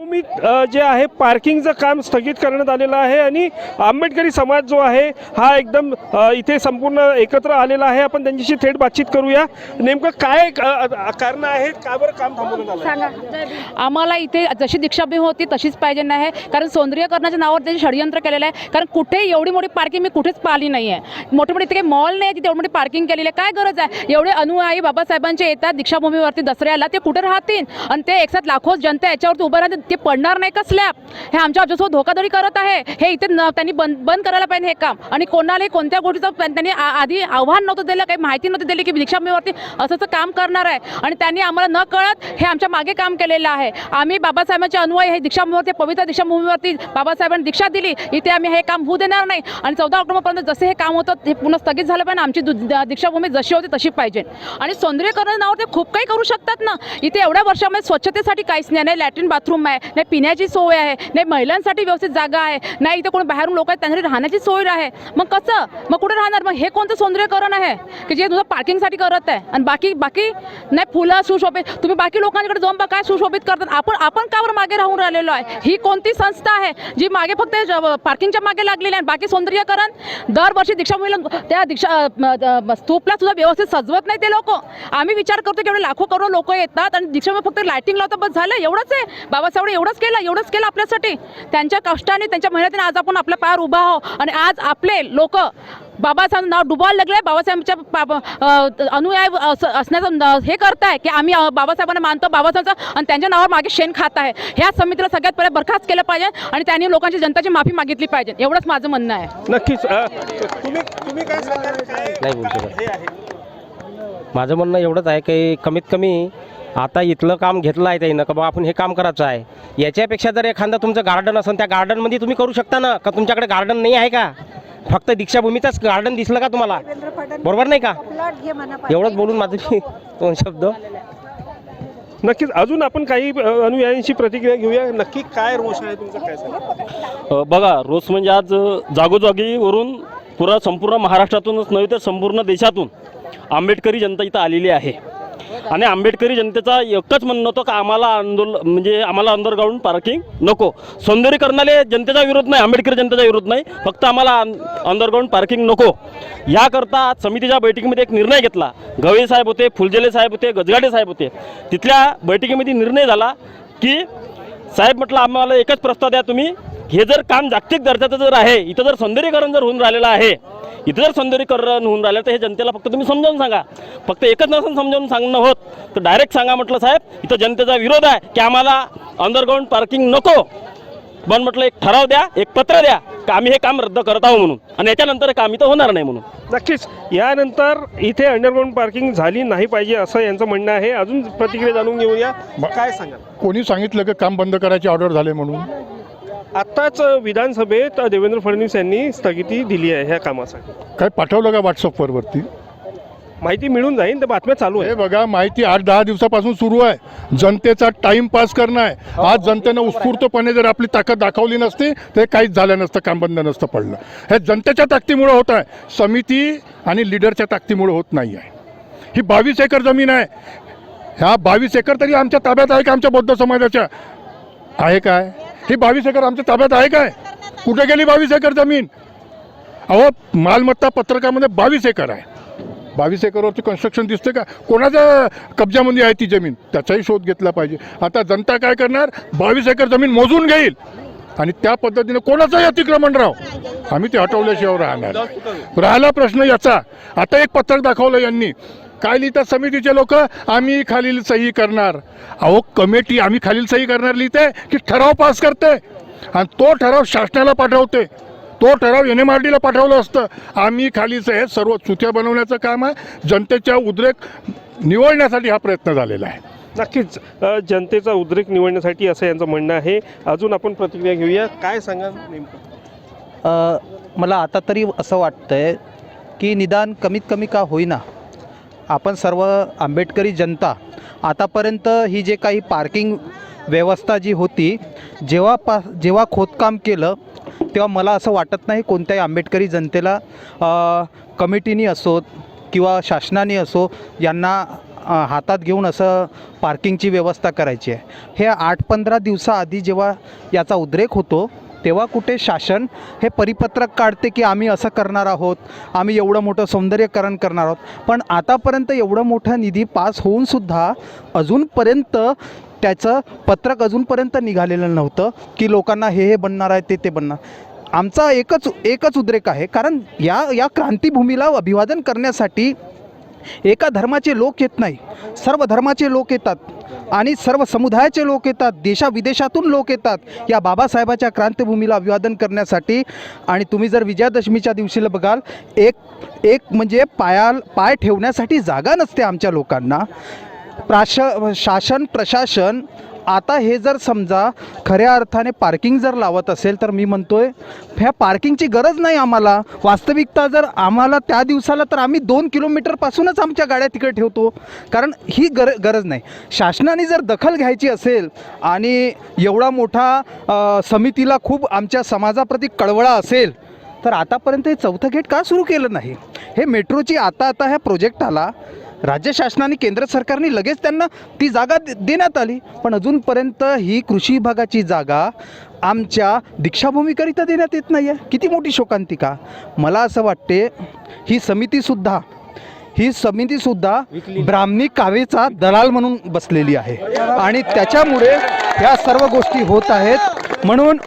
मी जे आहे पार्किंगचं काम स्थगित करण्यात आलेलं आहे आणि आंबेडकरी समाज जो आहे हा एकदम इथे संपूर्ण एकत्र आलेला आहे. आपण त्यांच्याशी थेट बातचीत करूया. नेमकं काय कारण आहे का बरं काम थांबवण्यात आलं आम्हाला इथे जशी दीक्षाभूमी होती तशीच पाहिजे नाही. कारण सौंदर्यकरणाच्या नावावर त्याचे षडयंत्र केलेलं आहे. कारण कुठे एवढी मोठी पार्किंग मी कुठेच पाहिली नाही आहे मोठे मोठे इथे काही मॉल नाही तिथे एवढी मोठी पार्किंग केलेली आहे. काय गरज आहे? एवढे अनुयायी बाबासाहेबांचे येतात दीक्षाभूमीवरती दसऱ्याला ते कुठे राहतील? आणि ते एकसाथ लाखो जनता याच्यावरती उभं राहते ते पडणार नाही का स्लॅब हे आमच्या आमच्यासोबत धोकाधडी करत आहे. हे इथे न- त्यांनी बंद बंद करायला पाहिजे हे काम. आणि कोणालाही कोणत्या गोष्टीचं त्यांनी आ- आधी आव्हान नव्हतं दिलं काही माहिती नव्हती दिली की दीक्षाभूमीवरती असं असं काम करणार आहे. आणि त्यांनी आम्हाला न कळत हे आमच्या मागे काम केलेलं आहे. आम्ही बाबासाहेबांचे अनुयायी हे दीक्षाभूमीवरती पवित्र दीक्षाभूमीवरती बाबासाहेबांनी दीक्षा दिली. इथे आम्ही हे काम होऊ देणार नाही. आणि चौदा ऑक्टोबरपर्यंत जसे हे काम होतं हे पुन्हा स्थगित झालं पाहिजे आमची दीक्षाभूमी जशी होती तशी पाहिजे. आणि सौंदर्यकरण नावावर ते खूप काही करू शकतात ना. इथे एवढ्या वर्षामध्ये स्वच्छतेसाठी काहीच नाही. नाही लॅट्रिन बाथरूम आहे. नाही पिण्याची सोय आहे नाही महिलांसाठी व्यवस्थित जागा आहे नाही इथं कोणी बाहेरून लोक आहेत त्यांसाठी राहण्याची सोय आहे. मग कसं? मग कुठे राहणार? मग हे कोणतं सौंदर्यकरण आहे? की जे तुझं पार्किंगसाठी करत आहे? आणि बाकी बाकी नाही फुलं सुशोभित तुम्ही बाकी लोकांकडे जाऊन बघा काय सुशोभित करतात. आपण आपण का बरं मागे राहून राहिलेलो आहे? ही कोणती संस्था आहे जी मागे फक्त पार्किंगच्या मागे लागलेली आहे बाकी सौंदर्यकरण? दरवर्षी दीक्षाभूमीला त्या दीक्षा स्तूपला सुद्धा व्यवस्थित सजवत नाही ते लोक. आम्ही विचार करतो की एवढे लाखो करोड लोक येतात आणि दीक्षाभूमी फक्त लायटिंग लावतात बस झालं एवढंच आहे. बाबासाहेब एवढंच केलं एवढंच केलं आपल्यासाठी. त्यांच्या कष्टाने त्यांच्या मेहनतीने आज आपण आपल्या पायावर उभा आहो आणि आज आपले लोक बाबासाहेब नाव डुबायला लागले बाबासाहेबांच्या अनुयायी अस- असण्याचं हे करताय की आम्ही बाबासाहेबांना मानतो बाबासाहेबांचं आणि त्यांच्या नावावर मागे शेण खात आहे. ह्या समितीला सगळ्यात पहिले बरखास्त केलं पाहिजे आणि त्यांनी लोकांची जनताची माफी मागितली पाहिजे. एवढंच माझं म्हणणं आहे. नक्कीच नाही बोलू शकत. हे आहे माझं म्हणणं एवढंच आहे की कमीत कमी आता इथलं काम घेतलं आहे त्यानं का बा आपण हे काम करायचं आहे? याच्यापेक्षा जर एखादं तुमचं गार्डन असेल त्या गार्डनमध्ये तुम्ही करू शकता ना? का तुमच्याकडे गार्डन नाही आहे का? फक्त दीक्षाभूमीचाच गार्डन दिसलं का तुम्हाला? बरोबर नाही का? एवढंच बोलून माझं मी दोन शब्द. नक्कीच अजून आपण काही अनुयायांची प्रतिक्रिया घेऊया. नक्की काय रोष आहे तुमचा काय सांगा? बघा रोज म्हणजे आज जागोजागीवरून पुरा संपूर्ण महाराष्ट्रातूनच नव्हे तर संपूर्ण देशातून आंबेडकरी जनता इथं आलेली आहे. आणि आंबेडकरी जनतेचा एकच म्हणणं होतं का आम्हाला आंदोलन म्हणजे आम्हाला अंडरग्राऊंड पार्किंग नको. सौंदर्यीकरणाले जनतेचा विरोध नाही आंबेडकरी जनतेचा विरोध नाही फक्त आम्हाला अंडरग्राऊंड पार्किंग नको. याकरता आज समितीच्या बैठकीमध्ये एक निर्णय घेतला. गवई साहेब होते फुलझेले साहेब होते गजगाडे साहेब होते. तिथल्या बैठकीमध्ये निर्णय झाला की साहेब म्हटलं आम्हाला एकच प्रस्ताव द्या तुम्ही हे जर काम जागतिक दर्जाचं जर आहे इथं जर सौंदर्यीकरण जर होऊन राहिलेलं आहे इथं जर सौंदर्यीकरण होऊन राहिलं तर हे जनतेला फक्त तुम्ही समजावून सांगा. फक्त एकच नसून समजावून सांगणं होत तर डायरेक्ट सांगा म्हटलं साहेब इथं जनतेचा विरोध आहे की आम्हाला अंडरग्राऊंड पार्किंग नको. पण म्हटलं एक ठराव द्या एक पत्र द्या की आम्ही हे काम रद्द करत आहोत म्हणून. आणि याच्यानंतर हे काम इथं होणार नाही म्हणून. नक्कीच. यानंतर इथे अंडरग्राऊंड पार्किंग झाली नाही पाहिजे असं यांचं म्हणणं आहे. अजून प्रतिक्रिया जाणून घेऊया. काय सांगाल? कोणी सांगितलं की काम बंद करायची ऑर्डर झाले म्हणून? आत्ताच विधानसभेत देवेंद्र फडणवीस यांनी स्थगिती दिली आहे ह्या कामासाठी. काय पाठवलं का व्हॉट्सअपवर वरती? माहिती मिळून जाईल तर बातम्या चालू हे आहे बघा माहिती आठ दहा दिवसापासून सुरू आहे. जनतेचा टाइम पास करणं आहे. आज जनतेनं उत्स्फूर्तपणे जर आपली ताकद दाखवली नसती तर हे काहीच झालं नसतं काम बंद नसतं पडलं. हे जनतेच्या ताकदीमुळे होत आहे. समिती आणि लिडरच्या ताकदीमुळे होत नाही आहे. ही बावीस एकर जमीन आहे. ह्या बावीस एकर तरी आमच्या ताब्यात आहे का आमच्या बौद्ध समाजाच्या? आहे काय? ही बावीस एकर आमच्या ताब्यात आहे काय? कुठे गेली बावीस एकर जमीन? अहो मालमत्ता पत्रकामध्ये बावीस एकर आहे. बावीस एकरवरती कन्स्ट्रक्शन दिसते का? कोणाच्या कब्जामध्ये आहे ती जमीन? त्याचाही शोध घेतला पाहिजे. आता जनता काय करणार? बावीस एकर जमीन मोजून घेईल. आणि त्या पद्धतीने कोणाचंही अतिक्रमण राव आम्ही ते हटवल्याशिवाय राहणार राहिला प्रश्न याचा. आता एक पत्रक दाखवलं यांनी. काय लिहितात समितीचे लोक आम्ही खालील सही करणार. अहो कमिटी आम्ही खालील सही करणार लिहिते की ठराव पास करते. आणि तो ठराव शासनाला पाठवते. तो ठराव एन एम आर डीला पाठवलं असतं. आम्ही खालीच हे सर्व चुत्या बनवण्याचं काम आहे. जनतेच्या उद्रेक निवडण्यासाठी हा प्रयत्न झालेला आहे. नक्कीच जनतेचा उद्रेक निवडण्यासाठी असं यांचं म्हणणं आहे. अजून आपण प्रतिक्रिया घेऊया. काय सांगाल नेमकं? अ, मला आता तरी असं वाटतंय की निदान कमीत कमी का होईना आपण सर्व आंबेडकरी जनता आतापर्यंत ही जे काही पार्किंग व्यवस्था जी होती जेव्हा पा जेव्हा खोदकाम केलं तेव्हा मला असं वाटत नाही कोणत्याही आंबेडकरी जनतेला कमिटीनी असोत किंवा शासनाने असो यांना हातात घेऊन असं पार्किंगची व्यवस्था करायची आहे. हे आठ पंधरा दिवसाआधी जेव्हा याचा उद्रेक होतो तेव्हा कुठे शासन हे परिपत्रक काढते की आम्ही असं करणार आहोत आम्ही एवढं मोठं सौंदर्यकरण करणार आहोत. पण आतापर्यंत एवढं मोठा निधी पास होऊनसुद्धा अजूनपर्यंत त्याचं पत्रक अजूनपर्यंत निघालेलं नव्हतं की लोकांना हे हे बनणार आहे ते ते बनणार. आमचा एकच एकच उद्रेक आहे. कारण या या क्रांतीभूमीला अभिवादन करण्यासाठी एका धर्माचे लोक येत नाही. सर्व धर्माचे लोक येतात आणि सर्व समुदायाचे लोक येतात देशाविदेशातून लोक येतात. या बाबासाहेबाच्या क्रांतीभूमीला अभिवादन करण्यासाठी आणि तुम्ही जर विजयादशमीच्या दिवशीला बघाल एक एक म्हणजे पाया पाय ठेवण्यासाठी जागा नसते आमच्या लोकांना. प्राश शासन प्रशासन आता हे जर समजा खऱ्या अर्थाने पार्किंग जर लावत असेल तर मी म्हणतोय ह्या पार्किंगची गरज नाही आम्हाला. वास्तविकता जर आम्हाला त्या दिवसाला तर आम्ही दोन किलोमीटरपासूनच आमच्या गाड्या तिकडे ठेवतो. कारण ही गर गरज नाही. शासनाने जर दखल घ्यायची असेल आणि एवढा मोठा समितीला खूप आमच्या समाजाप्रती कळवळा असेल तर आतापर्यंत हे चौथं गेट का सुरू केलं नाही? हे मेट्रोची आता आता ह्या प्रोजेक्ट आला. राज्य शासनाने केंद्र सरकारने लगेच त्यांना ती जागा दे- देण्यात आली. पण अजूनपर्यंत ही कृषी विभागाची जागा आमच्या दीक्षाभूमीकरिता देण्यात येत नाही आहे किती मोठी शोकांतिका. मला असं वाटते ही समितीसुद्धा ही समितीसुद्धा ब्राह्मणी कावेचा दलाल म्हणून बसलेली आहे. आणि त्याच्यामुळे ह्या सर्व गोष्टी होत आहेत. म्हणून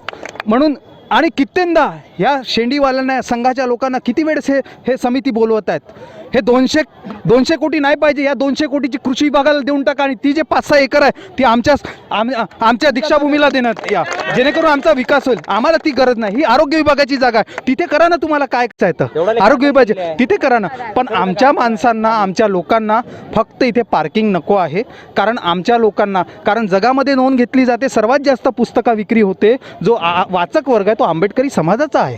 म्हणून आणि कित्येंदा या शेंडीवाल्यांना संघाच्या लोकांना किती वेळेस हे हे समिती बोलवत आहेत? हे दोनशे दोनशे कोटी नाही पाहिजे या दोनशे कोटीची कृषी विभागाला देऊन टाका आणि ती जे पाच सहा एकर आहे ती आमच्या आम आमच्या दीक्षाभूमीला देण्यात या. जेणेकरून आमचा विकास होईल. आम्हाला ती गरज नाही. ही आरोग्य विभागाची जागा आहे. तिथे करा ना तुम्हाला काय चाहतं आरोग्य विभागाची तिथे करा ना. पण आमच्या माणसांना आमच्या लोकांना फक्त इथे पार्किंग नको आहे. कारण आमच्या लोकांना कारण जगामध्ये नोंद घेतली जाते. सर्वात जास्त पुस्तका विक्री होते. जो आ- वाचक वर्ग तो आंबेडकरी समाजाचा आहे.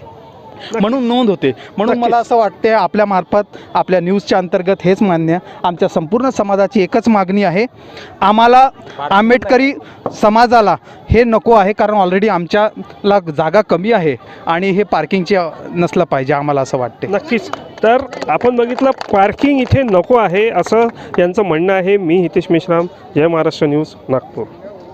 म्हणून नोंद होते. म्हणून मला असं वाटते आपल्या मार्फत आपल्या न्यूजच्या अंतर्गत हेच मान्य आमच्या संपूर्ण समाजाची एकच मागणी आहे. आम्हाला आंबेडकरी समाजाला हे नको आहे कारण ऑलरेडी आमच्याला जागा कमी आहे आणि हे पार्किंगचे नसलं पाहिजे आम्हाला असं वाटते नक्कीच. तर आपण बघितलं पार्किंग इथे नको आहे असं यांचं म्हणणं आहे. मी हितेश मेश्राम जय महाराष्ट्र न्यूज नागपूर.